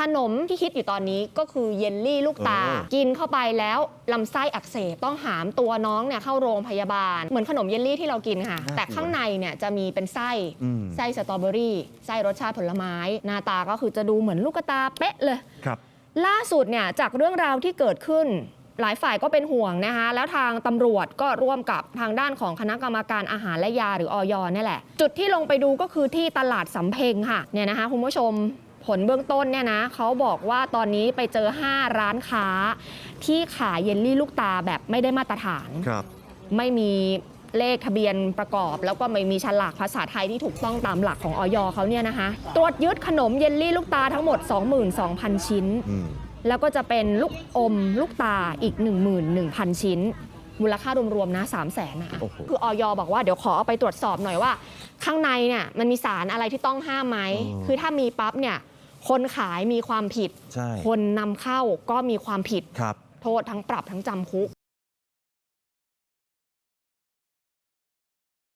ขนมที่คิดอยู่ตอนนี้ก็คือเยลลี่ลูกตาเออกินเข้าไปแล้วลำไส้อักเสบต้องหามตัวน้องเนี่ยเข้าโรงพยาบาล เหมือนขนมเยลลี่ที่เรากินค่ะ แต่ข้างในเนี่ยจะมีเป็นไส้อืมไส้สตรอเบอรี่ไส้รสชาติผลไม้ หน้าตาก็คือจะดูเหมือนลูกตาเป๊ะเลยครับล่าสุดเนี่ยจากเรื่องราวที่เกิดขึ้นหลายฝ่ายก็เป็นห่วงนะคะ แล้วทางตำรวจก็ร่วมกับทางด้านของคณะกรรมการอาหารและยาหรืออยนี่แหละ จุดที่ลงไปดูก็คือที่ตลาดสำเพ็งค่ะเนี่ยนะคะคุณผู้ชม ผลเบื้องต้นเนี่ยนะเขาบอกว่าตอนนี้ไปเจอ 5 ร้านค้า ที่ขายเยลลี่ลูกตาแบบไม่ได้มาตรฐานครับ ไม่มีเลขทะเบียนประกอบ แล้วก็ไม่มีฉลากภาษาไทยที่ถูกต้องตามหลักของออยเขาเนี่ยนะคะ ตรวจยึดขนมเยลลี่ลูกตาทั้งหมด 22,000 ชิ้น อืมแล้วก็จะเป็นลูกอมลูกตาอีก 11,000 ชิ้น มูลค่ารวมๆนะ 3 0 0แสนนะ โอ้โห คือออยบอกว่าเดี๋ยวขอเอาไปตรวจสอบหน่อยว่า ข้างในเนี่ยมันมีสารอะไรที่ต้องห้ามไหม อ๋อ คือถ้ามีปั๊บเนี่ย คนขายมีความผิด ใช่ คนนำเข้าก็มีความผิด ครับ โทษทั้งปรับทั้งจำคุก